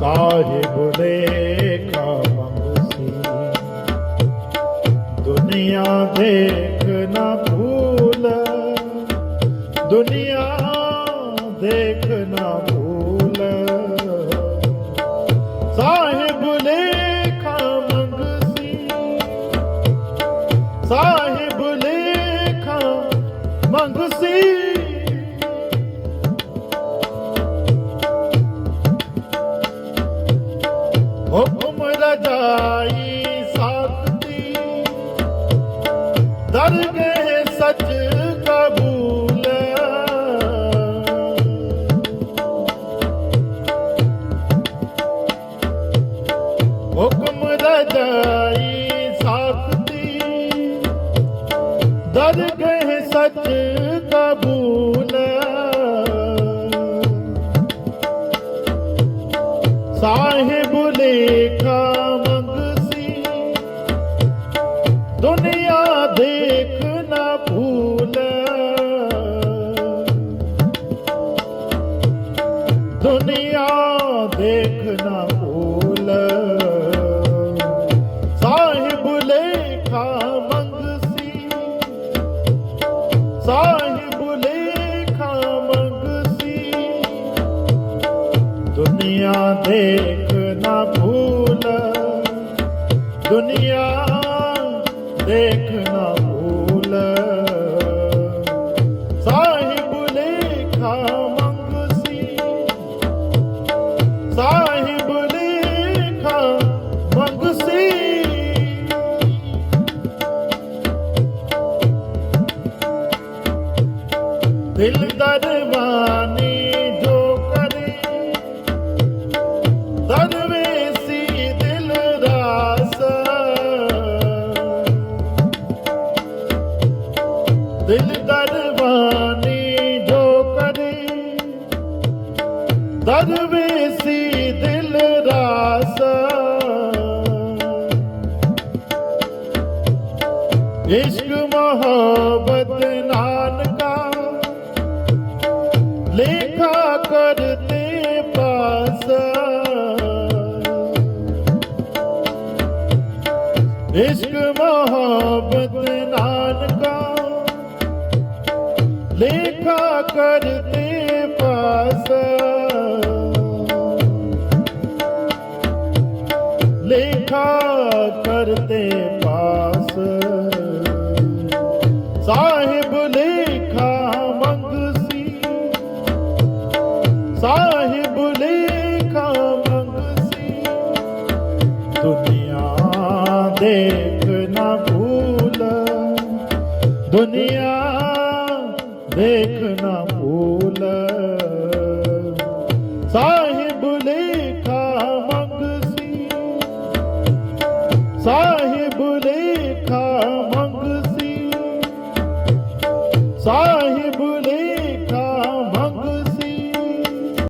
ਸਾਹਿਬ ਦੇ ਕਾਮਸੀ ਦੁਨੀਆ ਦੇਖ ਨਾ ਭੂਲ, ਦੁਨੀਆ ਦੇਖ ਨਾ ਭੂਲ। ਸਾਹਿਬ ਨੇ ਕਾਮਸੀ ਸਾਹਿਬ ਲੇਖਾ ਮੰਗਸੀ। ਹੁਕਮ ਰਜਾਈ ਸਾਖਤੀ। ਦਰਗਹਿ ਸਚ ਕਬੂਲ। ਸਾਹਿਬ ਲੇਖਾ ਮੰਗਸੀ। ਦੁਨੀਆ ਦੇਖ ਨਾ ਭੂਲ। ਦੁਨੀਆ ਦੇਖ ਨਾ ਭੂਲ। ਦੁਨੀਆ ਦੇਖ ਨਾ ਭੂਲ। ਦੁਨੀਆ ਦੇਖ ਨਾ ਦਿਲ ਦਰਵਾਨੀ ਜੋ ਕਰੇ ਦਰਵੇਸੀ ਦਿਲ ਰਾਸ ਦਿਲ ਦਰਵਾਨੀ ਜੋ ਕਰੇ ਦਰਵੇਸੀ ਦਿਲ ਰਾਸ ਇਸ਼ਕ ਮੁਹੱਬਤ ਨਾਨਕਾ ਲੇਖਾ ਕਰਤੇ ਪਾਸ। ਇਸ਼ਕ ਮੁਹੱਬਤ ਨਾਨਕਾ। ਲੇਖਾ ਕਰਤੇ ਪਾਸ। ਲੇਖਾ ਕਰਤੇ ਪਾਸ। ਦੁਨੀਆ ਦੇਖ ਨਾ ਭੂਲ। ਦੁਨੀਆ ਦੇਖ ਨਾ ਭੂਲ। ਸਾਹਿਬ ਲੇਖਾ ਮੰਗਸੀ ਸਾਹਿਬ